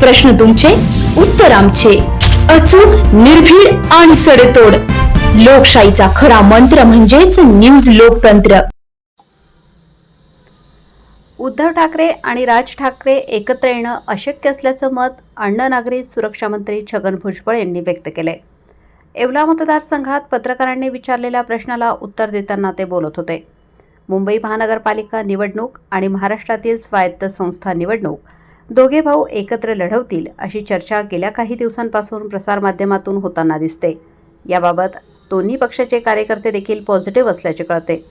प्रश्न तुमचे उत्तर आमचे. अचूक निर्भीड आणि सडेतोड. लोकशाहीचा खरा मंत्र म्हणजेच न्यूज लोकतंत्र. उद्धव ठाकरे आणि राज ठाकरे एकत्र येणं अशक्य असल्याचं मत अण्ण नागरी सुरक्षा मंत्री छगन भुजबळ यांनी व्यक्त केले येवला मतदारसंघात पत्रकारांनी विचारलेल्या प्रश्नाला उत्तर देताना ते बोलत होते. मुंबई महानगरपालिका निवडणूक आणि महाराष्ट्रातील स्वायत्त संस्था निवडणूक दोघे भाऊ एकत्र लढवतील अशी चर्चा गेल्या काही दिवसांपासून प्रसारमाध्यमातून होताना दिसते. याबाबत दोन्ही पक्षाचे कार्यकर्ते देखील पॉझिटिव्ह असल्याचे कळते.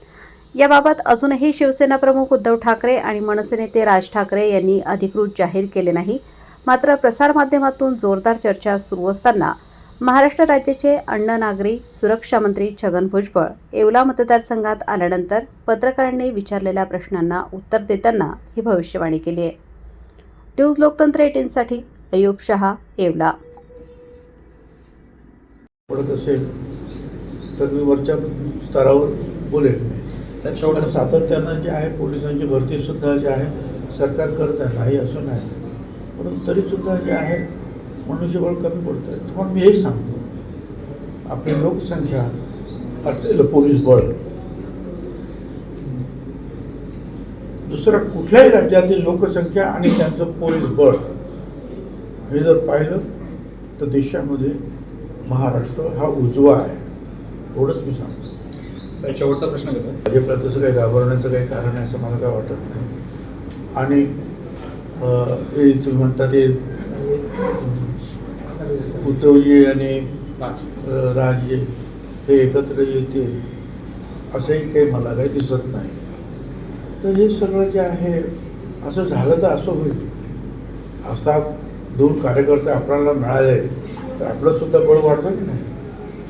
याबाबत अजूनही शिवसेना प्रमुख उद्धव ठाकरे आणि मनसे नेते राज ठाकरे यांनी अधिकृत जाहीर केले नाही. मात्र प्रसारमाध्यमातून जोरदार चर्चा सुरू असताना महाराष्ट्र राज्याचे अन्न नागरी सुरक्षा मंत्री छगन भुजबळ येवला मतदारसंघात आल्यानंतर पत्रकारांनी विचारलेल्या प्रश्नांना उत्तर देताना ही भविष्यवाणी केली आहे. न्यूज लोकतंत्र एटीनसाठी अयूब शहा येवला. पडत असेल तर मी वरच्या स्तरावर बोलेन. साहेब शेवटचं पण सातत्यानं जे आहे पोलिसांची भरती सुद्धा जे आहे सरकार करत आहे. नाही असं नाही. परंतु तरी सुद्धा जे आहे मनुष्यबळ कमी पडत आहे तुम्हाला मी हेच सांगतो आपली लोकसंख्या असलेलं पोलीस बळ दुसरं कुठल्याही राज्यातील लोकसंख्या आणि त्यांचं पोलीस बळ हे जर पाहिलं तर देशामध्ये महाराष्ट्र हा उजवा आहे. एवढंच मी सांगतो. शेवटचा प्रश्न घेतो. भाजपला तसं काही घाबरण्याचं काही कारण आहे असं मला काय वाटत नाही. आणि हे तुम्ही म्हणता ते उद्धवजी आणि अं, राजजी हे एकत्र येतील असंही काही मला काही दिसत नाही. तर हे सगळं जे आहे असं झालं तर असं होईल. असा दोन कार्यकर्ते आपल्याला मिळाले तर आपलं सुद्धा बळ वाढतं की नाही?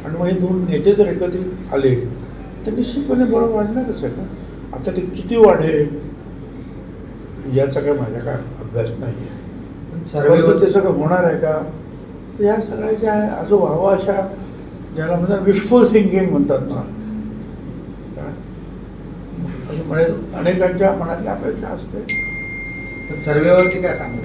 आणि मग हे दोन नेते जर एकत्रित आले तर निश्चितपणे बळ वाढणारच आहे ना? आता ते किती वाढेल याचा काय माझ्या काय अभ्यास नाही आहे. परंतु ते सगळं होणार आहे का? या सगळ्या ज्या आहे असं व्हावं अशा ज्याला म्हणतात विशफुल थिंकिंग म्हणतात ना? म्हणजे अनेकांच्या मनातली अपेक्षा असते. सर्वेवरती काय सांगू?